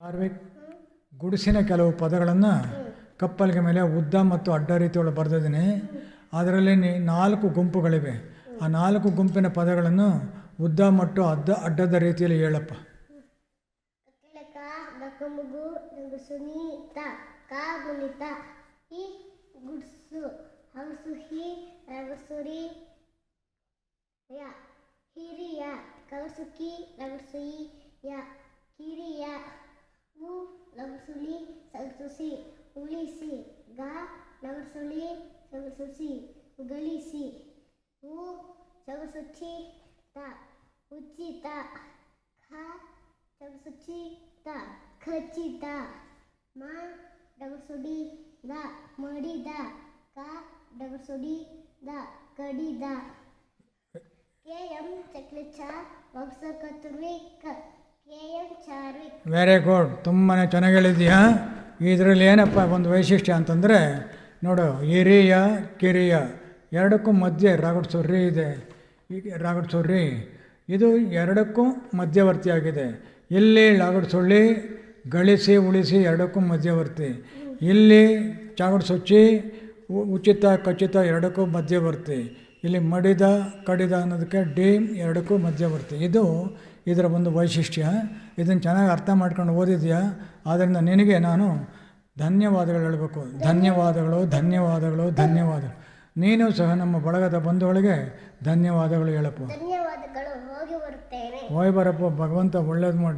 ಆರ್ವಿಕ್ ಗುಡಿಸಿನ ಕೆಲವು ಪದಗಳನ್ನು ಕಪ್ಪಲಿಗೆ ಮೇಲೆ ಉದ್ದ ಮತ್ತು ಅಡ್ಡ ರೀತಿಯೊಳಗೆ ಬರೆದಿದ್ದೀನಿ. ಅದರಲ್ಲಿ ನಾಲ್ಕು ಗುಂಪುಗಳಿವೆ. ಆ ನಾಲ್ಕು ಗುಂಪಿನ ಪದಗಳನ್ನು ಉದ್ದ ಮತ್ತು ಅಡ್ಡ, ಅಡ್ಡದ ರೀತಿಯಲ್ಲಿ ಹೇಳಪ್ಪ. ಹಿರಿಯ ಗಕ್ಕಮುಗು ಗಂಗಸುನಿ ತ ಕಾ ಗುಣಿತ ಈ ಗುಡ್ಸು ಹಂಸು ಹಿ ರಗಸುರಿ ಯ ಹಿರಿಯ ಕಗಸುಕಿ ರಗಸುಯಿ ಯ ಕಿರಿಯ ಉ ಲಗಸುಲಿ ಸಗಸುಸಿ ಉಳಿಸಿ, ಗ ಲಗಸುಲಿ ಸಗಸುಸಿ ಗಳಿಸಿ ಉ ಸಗಸುಚಿ ತ, ಉಚಿತ, ಖ ಡಗಸುಚಿತ ಖಚಿತ, ಮ ಡಗಸುಡಿ ದ ಮಡಿದ, ಕ ಡಗಸುಡಿ ದ ಕಡಿದ. ಕೆ ಎಂ ಚಕ್ಲಿಚ ವಂಶ ಕತುರಿ ಕ ವೆರಿ ಗುಡ್ ತುಂಬಾ ಚೆನ್ನಾಗಿ ಹೇಳಿದ್ಯಾ ಇದರಲ್ಲಿ ಏನಪ್ಪ ಒಂದು ವೈಶಿಷ್ಟ್ಯ ಅಂತಂದರೆ, ನೋಡು, ಹಿರಿಯ, ಕಿರಿಯ, ಎರಡಕ್ಕೂ ಮಧ್ಯೆ ರಾಗಡ್ ಸೊರ್ರಿ ಇದೆ. ರಾಗಡ್ ಸೊರ್ರಿ ಇದು ಎರಡಕ್ಕೂ ಮಧ್ಯವರ್ತಿಯಾಗಿದೆ. ಇಲ್ಲಿ ಲಾಗಡ್ ಸುಳ್ಳಿ ಗಳಿಸಿ, ಉಳಿಸಿ ಎರಡಕ್ಕೂ ಮಧ್ಯವರ್ತಿ. ಇಲ್ಲಿ ಚಾಗಡ್ ಸುಚ್ಚಿ ಉಚಿತ, ಖಚಿತ ಎರಡಕ್ಕೂ ಮಧ್ಯವರ್ತಿ. ಇಲ್ಲಿ ಮಡಿದ, ಕಡಿದ ಅನ್ನೋದಕ್ಕೆ ಡೀಮ್ ಎರಡಕ್ಕೂ ಮಧ್ಯವರ್ತಿ. ಇದು ಇದರ ಒಂದು ವೈಶಿಷ್ಟ್ಯ ಇದನ್ನು ಚೆನ್ನಾಗಿ ಅರ್ಥ ಮಾಡ್ಕೊಂಡು ಓದಿದ್ಯಾ? ಆದ್ದರಿಂದ ನಿನಗೆ ನಾನು ಧನ್ಯವಾದಗಳು ಹೇಳಬೇಕು. ಧನ್ಯವಾದಗಳು ಧನ್ಯವಾದಗಳು ಧನ್ಯವಾದಗಳು. ನೀನು ಸಹ ನಮ್ಮ ಬಳಗದ ಬಂಧುಗಳಿಗೆ ಧನ್ಯವಾದಗಳು ಹೇಳಪ್ಪ. ಹೋಗಿ ಬರಪ್ಪ ಭಗವಂತ ಒಳ್ಳೇದು ಮಾಡಿ